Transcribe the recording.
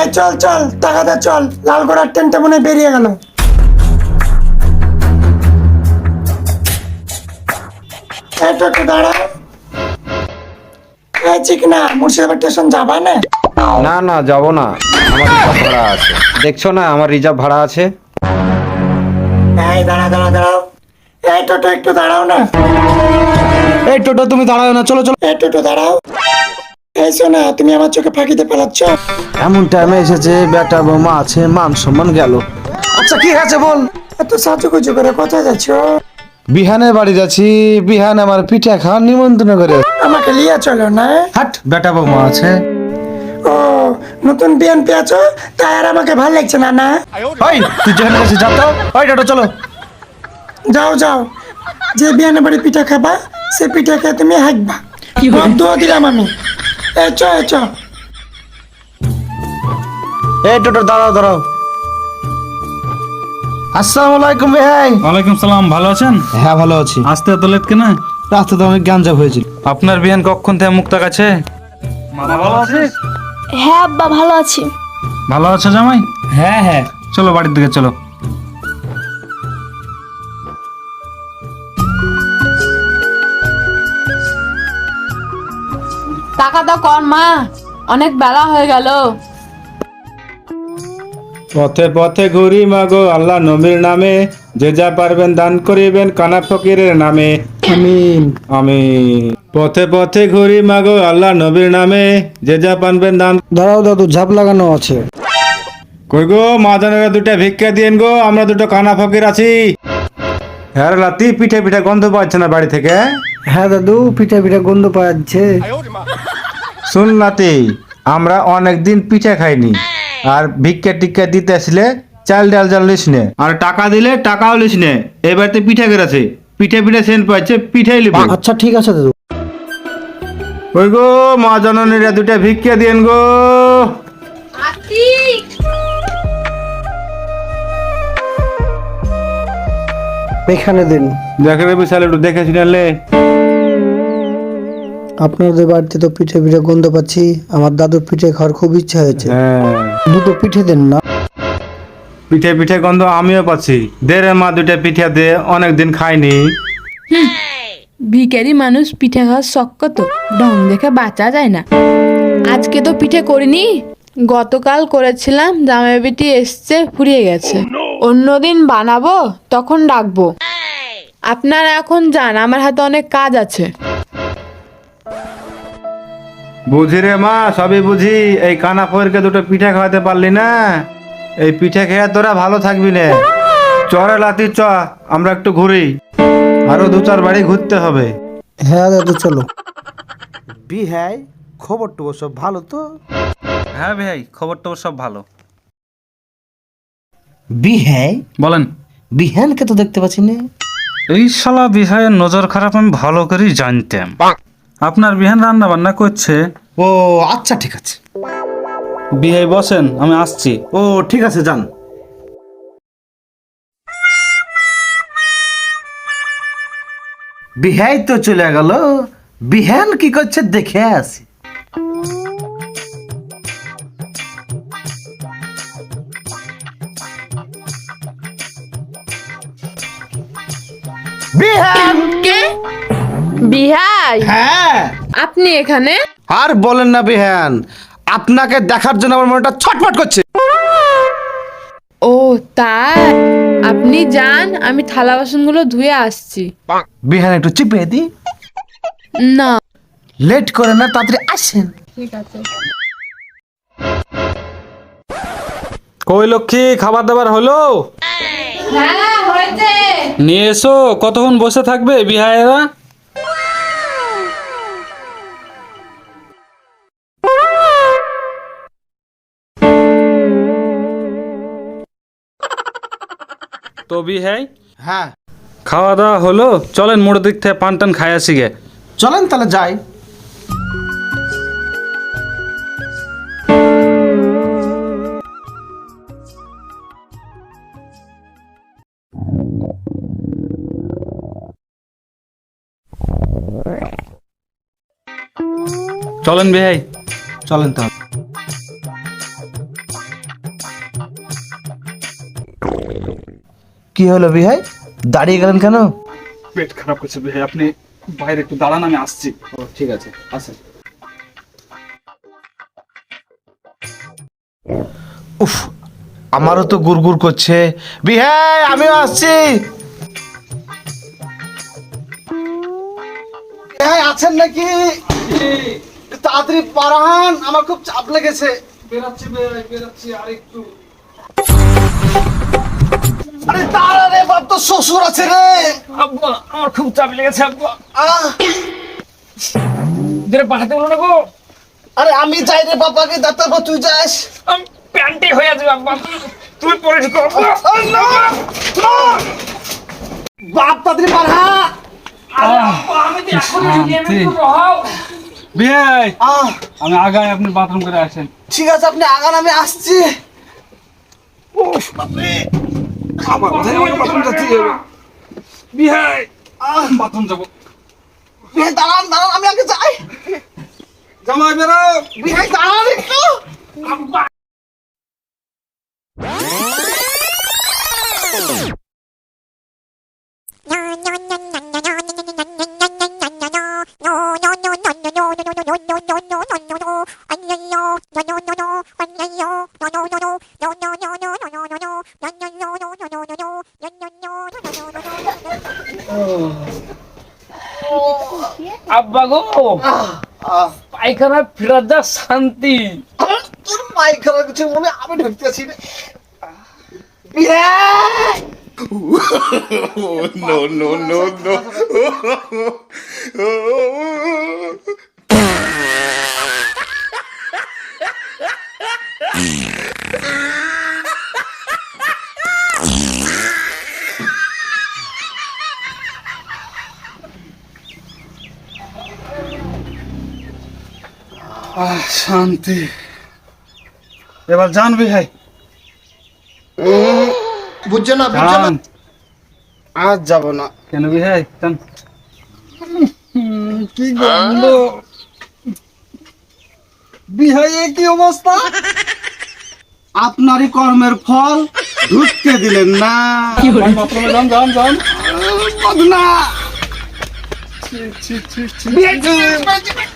এই চল চল টাকা দে চল। লালগোড়ার ট্রেনটা মনে বেরিয়ে গেল। এই টোটো দাঁড়া। এই চিকনা মুর্শিদাবাদ স্টেশন যাবা না? না না যাব না। আমার রিজার্ভ ভাড়া আছে। দেখছ না আমার রিজার্ভ ভাড়া আছে? এই দাঁড়া দাঁড়া দাঁড়াও। এই টোটো একটু দাঁড়াও না। এই টোটো তুমি দাঁড়াও না চলো চলো। এই টোটো দাঁড়াও। এই শোনা তুমি আমার চোখে ফাঁকিতে পালাচ্ছ? এমন টাইমে এসেছে বেটা বৌমা আছে মান সম্মান গেল। আচ্ছা কি আছে বল? এত সাজুগুজু করে কোথায় যাচ্ছ? বিহানের বাড়ি যাচ্ছি বিহান আমার পিঠা খাওয়ার নিমন্ত্রণ করে। আমাকে লিয়ে চলো না। হাট বেটা বৌমা আছে। ও নতুন বিএনপি আছো? তাই আর আমাকে ভালো লাগছে না না? ওই তুই যেখানে গেছিস যা তো। ওই টোটো চলো। যাও যাও। যে বিয়ানে বাড়ি পিঠা খাবা সে পিঠা খেয়ে তুমি হাঁকবা। বন্ধুও দিলাম আমি। এই চ এই চ টোটো দাঁড়াও দাঁড়াও। আসসালামু আলাইকুম ভাই। ওয়ালাইকুম সালাম ভালো আছেন? হ্যাঁ ভালো আছি। আসতে এত লেট কেন? রাস্তাতে অনেক গ্যাঞ্জাম হয়েছিল। আপনার বিহান কখন থেকে মুক্তা কাছে ভালো আছিস হ্যাঁ আব্বা ভালো আছি। ভালো আছো জামাই? হ্যাঁ হ্যাঁ। চলো বাড়ির দিকে চলো। টাকা দাও কর মা। অনেক বেলা হয়ে গেল। পথে পথে ঘুরি মাগো আল্লাহ নবীর নামে। যে যা পারবেন দান করিবেন কানা ফকিরের নামে। আমিন আমি পথে পথে ঘুরি মাগো আল্লাহ নবীর নামে। যে যা পারবেন দান দাঁড়াও দাদু ঝাপ লাগানো আছে। কই গো মা মাদানেরা দুটা ভিক্ষা দিয়েন গো আমরা দুটো কানা ফকির আছি। হ্যাঁ লাতি পিঠে পিঠে গন্ধ পাচ্ছে না বাড়ি থেকে হ্যাঁ? দাদু পিঠে পিঠা গন্ধ পাওয়া যাচ্ছে শুন লাতি আমরা অনেক দিন পিঠে খাইনি। আর ভিক্ষা টিক্ষা দিতে আসলে চাল ডাল চাল লিস নে। আর টাকা দিলে টাকাও লিস নে। এই বাড়িতে পিঠে করেছে পিঠে পিঠে সেন্ট পাচ্ছে পিঠেই লিবে। আচ্ছা ঠিক আছে দাদু। ওই গো মা জননীরা দুটা ভিক্ষা দিয়েন গো। এখানে দিন। দেখে বিশাল একটু দেখে শুনালে আপনাদের বাড়িতে তো পিঠে পিঠে গন্ধ পাচ্ছি আমার দাদুর পিঠে খাওয়ার খুব ইচ্ছা হয়েছে। হ্যাঁ। দুটো পিঠে দেন না। পিঠে পিঠে গন্ধ আমিও পাচ্ছি। দে রে মা দুটা পিঠে দে অনেক দিন খাইনি। ভিখারি মানুষ পিঠে খাওয়ার শখ কত? ঢং দেখে বাঁচা যায় না। আজকে তো পিঠে করিনি। গতকাল করেছিলাম জামাই বেটি এসছে ফুরিয়ে গেছে। অন্যদিন বানাবো তখন ডাকবো। আপনারা এখন যান আমার হাতে অনেক কাজ আছে। বুঝি রে মা সবই বুঝি। এই কানা ফয়েরকে দুটো পিঠা খাওয়াতে পারলি না? এই পিঠে খেয়ে তোরা ভালো থাকবি না। চরে লাতি চ আমরা একটু ঘুরি। আরও দু চার বাড়ি ঘুরতে হবে। হ্যাঁ দাদু চলো। বিহাই খবর টবর সব ভালো তো? হ্যাঁ ভাই খবর টবর সব ভালো। বিহাই বলেন। বিহানকে তো দেখতে পাচ্ছি না। এই শালা বিহায়ের নজর খারাপ আমি ভালো করেই জানতাম। আপনার বিহান রান্না বান্না করছে? ও আচ্ছা ঠিক আছে। বিহাই বসেন আমি আসছি। ও ঠিক আছে যান। বিহাই তো চলে গেল। বিহান কি করছে দেখে আসি। বিহান! বিহাই? হ্যাঁ। আপনি এখানে? আর বলেন না বিহান আপনাকে দেখার জন্য আমার মনটা ছটফট করছে। ও তাই? আপনি যান আমি থালা বাসনগুলো ধুয়ে আসছি। বিহান একটু চিপে দি। না। লেট করে না তাড়াতাড়ি আসেন। ঠিক আছে। কই লক্ষ্মী খাবার দাবার হলো? হ্যাঁ হয়েছে। নিয়ে এসো কতক্ষণ বসে থাকবে বিহায়েরা? তো বিহাই হ্যাঁ। খাওয়া দাওয়া হলো চলেন মোড় দিক থেকে পান টান খাই আসি গে। চলেন তাহলে যাই। চলেন বিহাই চলেন তাহলে। কি হলো বিহাই? দাঁড়িয়ে গেলেন কেন? পেট খারাপ করছে ভাই আপনি বাইরে একটু দাঁড়ান আমি আসছি। ঠিক আছে আসেন। উফ আমারও তো গুড়গুড় করছে। বিহাই আমিও আসছি। বিহাই আছেন নাকি? তাড়াতাড়ি পারান আমার খুব চাপ লেগেছে। বেরাচ্ছি বেরাচ্ছি আর একটু আরে তারা রে বাপ তো শ্বশুর আছে রে। আব্বা আমার খুব চাপ লেগেছে আব্বা। আহ, পাঠাতে বলো না গো। আরে আমি যাই রে বাবাকে ডাক্তার বা তুই যাস। আমি প্যান্টে হয়ে যাবে আব্বা। পরে ঢুকো বাপ আমি আগায় আপনি বাথরুম করে আসেন। ঠিক আছে আপনি আগান আমি আসছি। 가봐 사형이 바톤 잡지 미해 아 바톤 잡어 미해 따라한 나랑 아미 안 괜찮아 잠만 미라 미해 따라하니까 한번 No, no, no, no, no, no. আব্বা গো পায়খানা ফেরার যা শান্তি তোর খারাপ কিছু মনে হয় আমি ঢুকতেছি রে বিহাই আহ শান্তি এবার জান বিহাই বুঝছ না জান আজ যাব না কেন বিহাই জান কি গন্ধ বিহাই এ কি অবস্থা আপনারই কর্মের ফল ঢুকতে দিলেন না। বাথরুমে